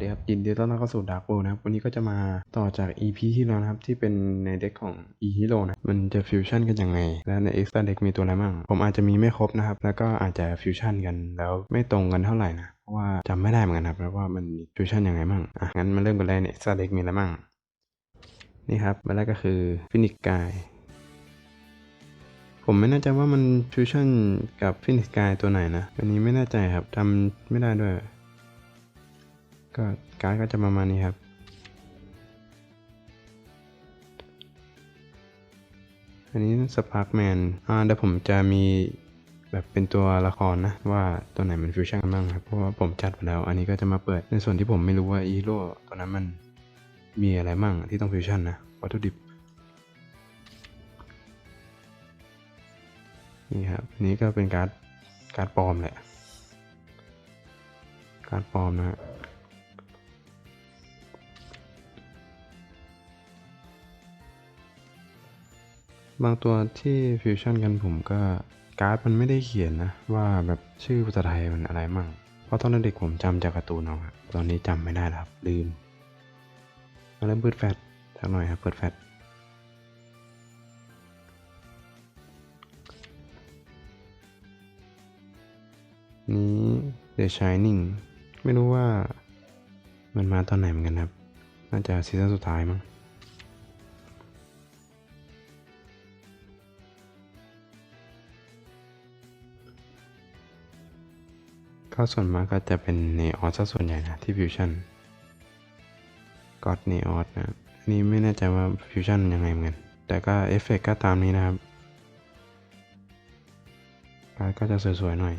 ดีครับยินดีต้อนรับเข้าสู่ Dark World นะครับ วันนี้ก็จะมาต่อจาก EP ที่แล้วนะครับ ที่เป็นในเด็กของ e hero นะ มันจะฟิวชั่นกันยังไง และใน extra deck มีตัวอะไรบ้าง ผมอาจจะมีไม่ครบนะครับ แล้วก็อาจจะฟิวชั่นกันแล้วไม่ตรงกันเท่าไหร่นะ เพราะว่าจำไม่ได้เหมือนกันครับว่ามันฟิวชั่นยังไงบ้าง อะงั้นมาเริ่มกันเลยใน extra deck มีอะไรบ้าง นี่ครับมาแรกก็คือฟินิกกายผมไม่แน่ใจว่ามันฟิวชั่นกับฟินิกกายตัวไหนนะ อันนี้ไม่แน่ใจครับจำไม่ได้ด้วย ก็การ์ดก็จะประมาณนี้ครับ อันนี้สปาร์กแมนอ่าเดี๋ยวผมจะมีแบบเป็นตัวละครนะ ว่าตัวไหนมันฟิวชั่นกันบ้างครับ เพราะว่าผมจัดไปแล้ว อันนี้ก็จะมาเปิดในส่วนที่ผมไม่รู้ว่าอีโร่ตัวนั้นมันมีอะไรมั่งที่ต้องฟิวชั่นนะ วัตถุดิบ นี่ครับนนี้ก็เป็นการ์ดการ์ดปลอมแหละ การ์ดปลอมนะฮะ บางตัวที่ฟิวชั่นกันผมก็การ์ดมันไม่ได้เขียนนะ ว่าแบบชื่อภาษาไทยมันอะไรมั่ง เพราะตอนเด็กผมจำจากการ์ตูนเอาครับตอนนี้จำไม่ได้แล้วครับลืมมาเริ่มเปิดแฟตสักหน่อยครับเปิดแฟตนี้ The Shining ไม่รู้ว่ามันมาตอนไหนเหมือนกันครับ น่าจะซีซั่นสุดท้ายมั้ง ก็ส่วนมากก็จะเป็นเนออสซะส่วนใหญ่นะที่ฟิวชั่นก็อดเนออสนะอันนี้ไม่แน่ใจว่าฟิวชั่นยังไงเหมือนกันแต่ก็เอฟเฟกก็ตามนี้นะครับการก็จะสวยๆหน่อย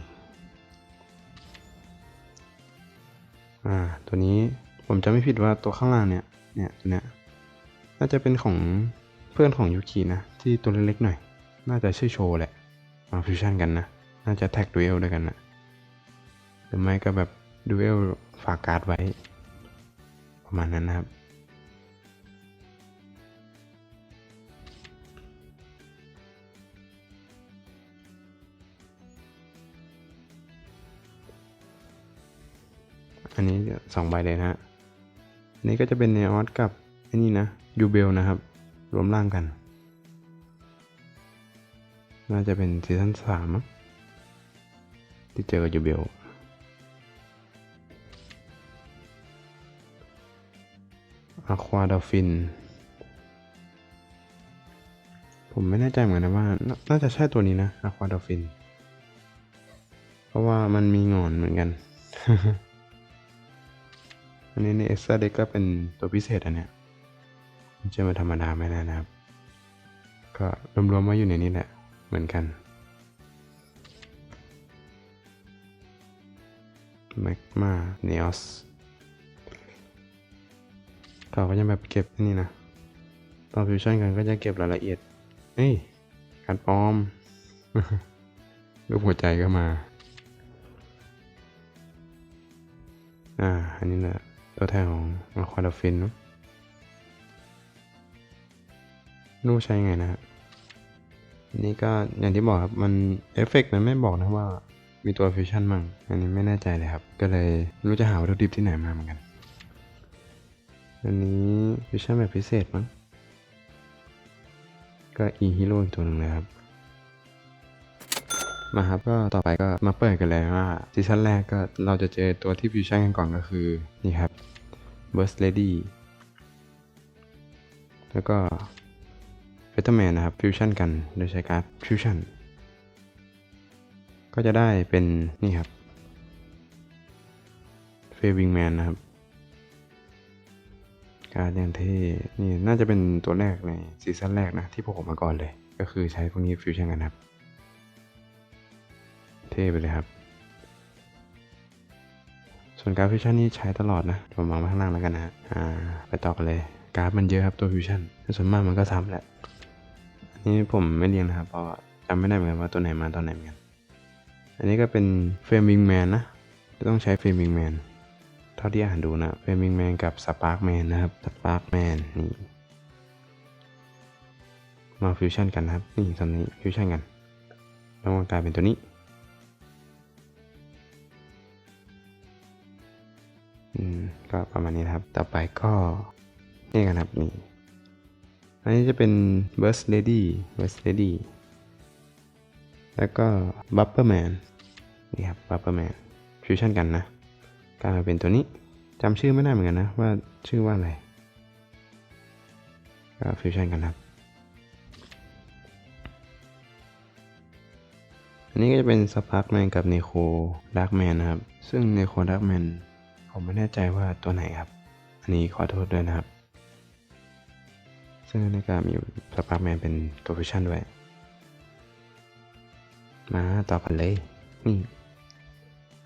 อ่าตัวนี้ผมจะไม่ผิดว่าตัวข้างล่างเนี่ยเนี่ยตัวเนี้ยน่าจะเป็นของเพื่อนของยูกินะ ที่ตัวเล็กๆหน่อย น่าจะชื่อโชว์แหละมาฟิวชั่นกันนะ น่าจะแท็กดูเอลด้วยกันนะ หรือไม่ก็แบบดูเอลฝากการ์ดไว้ ประมาณนั้นนะครับ อันนี้สองใบเลยนะฮะอันนี้ก็จะเป็นเนออสกับไอ้นี่นะยูเบลนะครับ รวมร่างกัน น่าจะเป็นซีซั่นสามที่เจอกับยูเบล อะควาดอฟิน ผมไม่แน่ใจเหมือนกันว่า น่าจะใช่ตัวนี้นะอะควาดอฟิน เพราะว่ามันมีงอนเหมือนกัน อันนี้ในเอ็กซ์เด็กก็เป็นตัวพิเศษอันเนี้ยไม่ใช่มาธรรมดาไม่ได้นะครับ ก็รวมๆมาอยู่ในนี้แหละ เหมือนกันแมกมาเนอส เขาก็จะแบบเก็บนี่นะตอนฟิวชั่นกันก็จะเก็บรายละเอียดเฮ้ยการปลอมรูปหัวใจก็มา อ่า อันนี้แหละตัวแทนของอะควาดฟินเนอะรู้ใช้ไงนะครับนนี้ก็อย่างที่บอกครับ มันเอฟเฟกต์มันไม่บอกนะว่ามีตัวฟิวชั่นมั่ง อันนี้ไม่แน่ใจเลยครับ ก็เลยไม่รู้จะหาวัตถุดิบที่ไหนมาเหมือนกัน อันนี้วิชั่นแบบพิเศษมั้ง ก็อีฮีโร่อีกตัวหนึ่งเลยครับ มาครับก็ต่อไปก็มาเปิดกันเลยว่าซีซั่นแรกก็เราจะเจอตัวที่ฟิวชั่นกันก่อนก็คือ นี่ครับ Burst Lady แล้วก็เฟเตอร์แมนนะครับฟิวชั่นกันโดยใช้การ์ดฟิวชั่นก็จะได้เป็นนี่ครับเฟวิงแมนนะครับ การดอย่างเท่นี่น่าจะเป็นตัวแรกในซีซั่นแรกนะ ที่พวกผมมาก่อนเลย ก็คือใช้พวกนี้ฟิวชั่นกันครับ เท่ไปเลยครับ ส่วนการฟิวชั่นนี่ใช้ตลอดนะผมมองมาข้างล่างแล้วกันนะฮะอ่าไปต่อกันเลยการ์ดมันเยอะครับตัวฟิวชั่นส่วนมากมันก็ซ้ำแหละอันนี้ผมไม่เรียงนะครับเพราะจำไม่ได้เหมือนกันว่าตัวไหนมาตอนไหนเหมือนกัน อันนี้ก็เป็นเฟรมวิงแมนนะจะต้องใช้เฟรมวิงแมน ท่าที่อ่านดูนะเฟรมิงแมนกับสปาร์กแมนนะครับสปาร์กแมนนี่มาฟิวชั่นกันนะครับ นี่ตอนนี้ฟิวชั่นกันแล้วมันกลายเป็นตัวนี้อืมก็ประมาณนี้นครับ ต่อไปก็นี่กันครับนี่อันนี้จะเป็น Burst Lady Burst Lady แล้วก็ Bupperman นี่ครับ Bupperman ฟิวชั่นกันนะ กลายมาเป็นตัวนี้จำชื่อไม่ได้เหมือนกันนะว่าชื่อว่าอะไรก็ฟิวชั่นกันครับ อันนี้ก็จะเป็นสปาร์กแมนกับเนโคดักแมนนะครับ ซึ่งเนโคดักแมนผมไม่แน่ใจว่าตัวไหนครับ อันนี้ขอโทษด้วยนะครับ ซึ่งในการมีสปาร์กแมนเป็นตัวฟิวชั่นด้วย มาต่อกันเลย นี่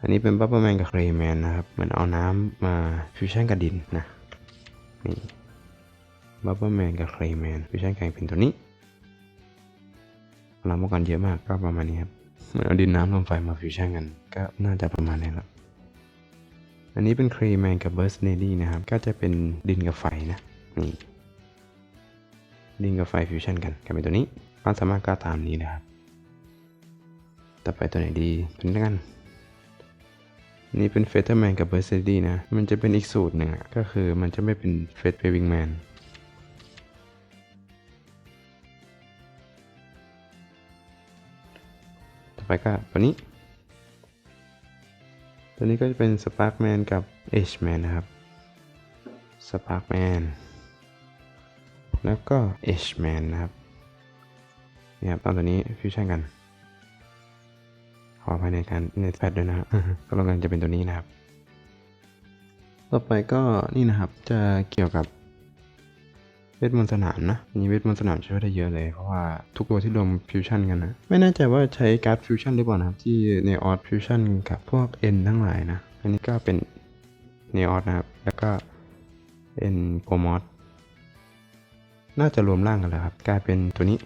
อันนี้เป็นบับเบิลแมนกับเครแมนนะครับเหมือนเอาน้ำมาฟิวชั่นกับดินนะ นี่บับเบิลแมนกับเครแมนฟิวชั่นกันเป็นตัวนี้เราเมื่อก่อนเยอะมากก็ประมาณนี้ครับเหมือนเอาดินน้ำลมไฟมาฟิวชั่นกัน ก็น่าจะประมาณนี้แหละอันนี้เป็นครีแมนกับเบิร์สเนดี้นะครับ ก็จะเป็นดินกับไฟนะ นี่ ดินกับไฟฟิวชั่นกันกลายเป็นตัวนี้ความสามารถก็ตามนี้นะครับ ต่อไปตัวไหนดีเป็นกัน นี่เป็นเฟเธอร์แมนกับเบอร์เซดี้นะ มันจะเป็นอีกสูตรหนึ่งอะก็คือมันจะไม่เป็นเฟสเฟวิงแมนต่อไปก็ตัวนี้ ตัวนี้ก็จะเป็นสปาร์กแมนกับเอชแมนนะครับสปาร์กแมนแล้วก็เอชแมนนะครับนี่ครับตอนตัวนี้ฟิวชั่นกัน อภายในการเน็ตแฟดด้วยนะครับก็ลงกันจะเป็นตัวนี้นะครับ ต่อไปก็นี่นะครับจะเกี่ยวกับเวทมนต์สนามนะอันนี้เวทมนต์สนามช่วยได้เยอะเลย เพราะว่าทุกตัวที่รวมฟิวชั่นกันนะ ไม่แน่ใจว่าใช้การ์ดฟิวชั่นหรือเปล่านะครับ ที่เนออสฟิวชั่นกับพวก N ทั้งหลายนะ อันนี้ก็เป็นเนออสนะครับ แล้วก็ N โกมอสน่าจะรวมร่างกันแล้วครับ กลายเป็นตัวนี้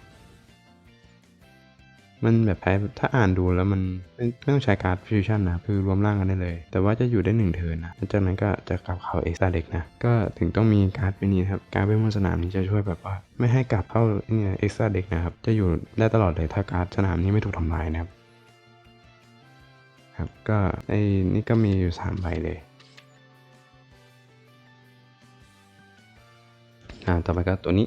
มันแบบใช้ถ้าอ่านดูแล้วมันไม่ต้องใช้การ์ดฟิวชั่นนะคือรวมร่างกันได้เลย แต่ว่าจะอยู่ได้หนึ่งเทินนะหลังจากนั้นก็จะกลับเข้าเอ็กซ์ตาเด็กนะก็ถึงต้องมีการ์ดเป็นนี้ครับการ์ดเป็นบนสนามนี้จะช่วยแบบว่า ไม่ให้กลับเข้าเนี่ยเอ็กซ์ตาเด็กนะครับจะอยู่ได้ตลอดเลยถ้าการ์ดสนามนี้ไม่ถูกทำลายนะครับครับก็ไอ้นี่ก็มีอยู่สามใบเลยอ่าต่อไปก็ตัวนี้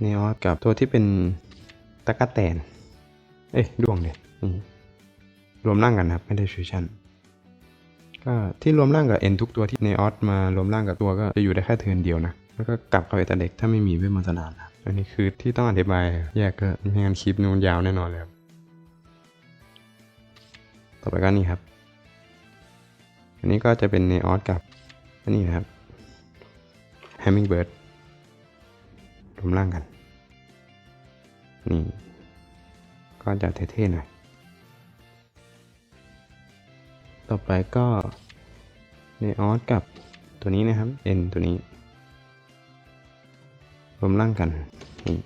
เนออสกับตัวที่เป็นตะกะแตน เอ้ยดวงเด็นี่รวมร่างกันนะครับ ไม่ได้ฟิวชั่นก็ที่รวมร่างกับเอ็นทุกตัวที่เนออสมารวมร่างกับตัวก็จะอยู่ได้แค่เทินเดียวนะ แล้วก็กลับเข้าไปแต่เด็กถ้าไม่มีเวทมนต์สนามนะอันนี้คือที่ต้องอธิบายแยกก็ไม่งั้นคลิปนูนยาวแน่นอนเลยครับต่อไปก็นี่ครับ อันนี้ก็จะเป็นเนออสกับอันนี้นะครับ Hummingbird ร รวมร่างกัน นี่ ก็จะเท่ๆหน่อย ต่อไปก็เนออสกับตัวนี้นะครับ N ตัวนี้ รวมร่างกัน นี่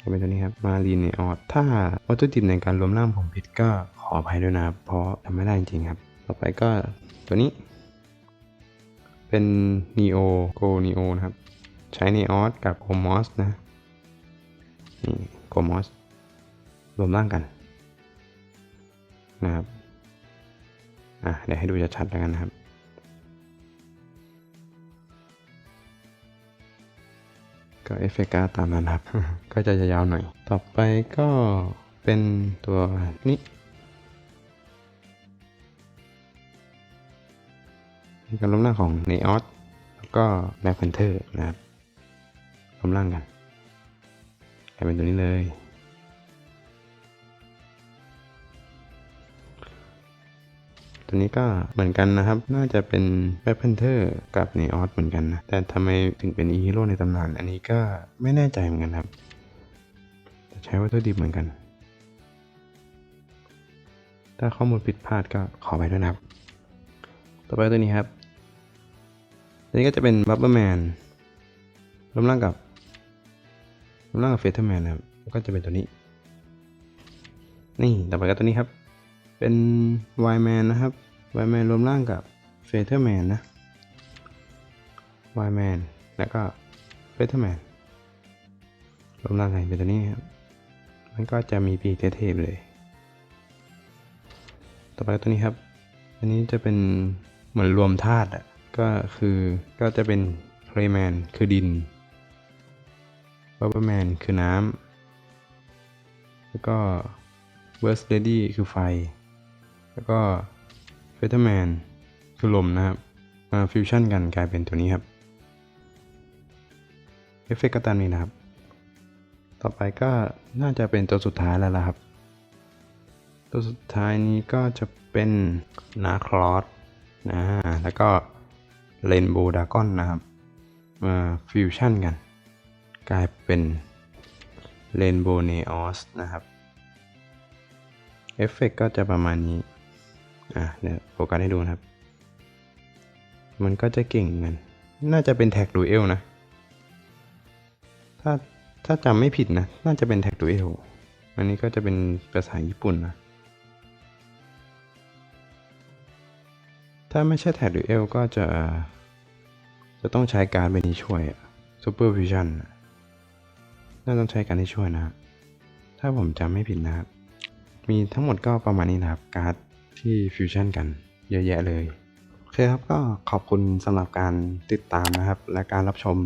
จะเป็นตัวนี้ครับ มารีเนออสถ้าวัตถุดิบในการรวมร่างผมผิดก็ขออภัยด้วยนะครับ เพราะทำไม่ได้จริงๆครับ ต่อไปก็ตัวนี้ เป็น Neo Go Neo นะครับ ใช้ Neos กับ g o m o s นะ นี่ g o m o s รวมร่างกันนะครับ อะเดี๋ยวให้ดูชัดๆแล้วกันนะครับก็เอฟเฟกต์ตามนั้นครับ ก็จะยาวๆหน่อย ต่อไปก็เป็นตัวนี้มีการล้มร่าของเนออสแล้วก็แบ็คแพนเทอร์นะครับ ล้มร่างกันกลายเป็นตัวนี้เลย ตัวนี้ก็เหมือนกันนะครับ น่าจะเป็นแบ็คแพนเทอร์กับเนออสเหมือนกันนะ แต่ทำไมถึงเป็นอีฮีโร่ในตำนาน อันนี้ก็ไม่แน่ใจเหมือนกันครับ แต่ใช้วัตถุดิบเหมือนกัน ถ้าข้อมูลผิดพลาดก็ขอไปด้วยนะครับ ต่อไปตัวนี้ครับ ตัวนี้ก็จะเป็นบับเบิลแมนรวมร่างกับ รวมร่างกับเฟเธอร์แมนนะครับ ก็จะเป็นตัวนี้ นี่ต่อไปก็ตัวนี้ครับ เป็นไวแมนนะครับไวแมนรวมร่างกับเฟเธอร์แมนนะไวแมนแล้วก็เฟเธอร์แมนรวมร่างกันเป็นตัวนี้ครับ มันก็จะมีปีกเทพเลย ต่อไปตัวนี้ครับ อันนี้จะเป็นเหมือนรวมธาตุอะ ก็คือก็จะเป็น Clayman คือดิน Rubberman คือน้ำ แล้วก็ Burst Lady คือไฟ แล้วก็ Featherman คือลมนะครับ มาฟิวชั่นกันกลายเป็นตัวนี้ครับ เอฟเฟกต์ก็ตามนี้นะครับ ต่อไปก็น่าจะเป็นตัวสุดท้ายแล้วล่ะครับ ตัวสุดท้ายนี้ก็จะเป็นนาคลอสนะแล้วก็เรนโบว์ดากอนนะครับ มาฟิวชั่นกัน กลายเป็นเรนโบว์เนออสนะครับ เอฟเฟกต์ก็จะประมาณนี้ อะเดี๋ยวโฟกัสให้ดูนะครับ มันก็จะเก่งเหมือนกัน น่าจะเป็นแท็กดูเอลนะ ถ้าถ้าจำไม่ผิดนะ น่าจะเป็นแท็กดูเอลอันนี้ก็จะเป็นภาษาญี่ปุ่นนะ ถ้าไม่ใช่แท็กดูเอลก็จะ จะต้องใช้การดใบนี้ช่วยอะ Super Vision อะ น่าต้องใช้การที่ช่วยนะ ถ้าผมจำไม่ผิดนะครับ มีทั้งหมดก็ประมาณนี้นะครับ การ์ดที่ฟิวชั่นกันเยอะแยะเลยโอเคครับก็ขอบคุณสำหรับการติดตามนะครับ และการรับชม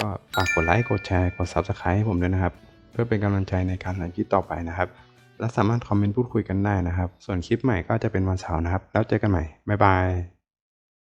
ก็ฝากกดไลค์กดแชร์กด Subscribe ให้ผมด้วยนะครับ เพื่อเป็นกำลังใจในการทำคลิปต่อไปนะครับ และสามารถคอมเมนต์พูดคุยกันได้นะครับ ส่วนคลิปใหม่ก็จะเป็นวันเสาร์นะครับ แล้วเจอกันใหม่ บ๊ายบาย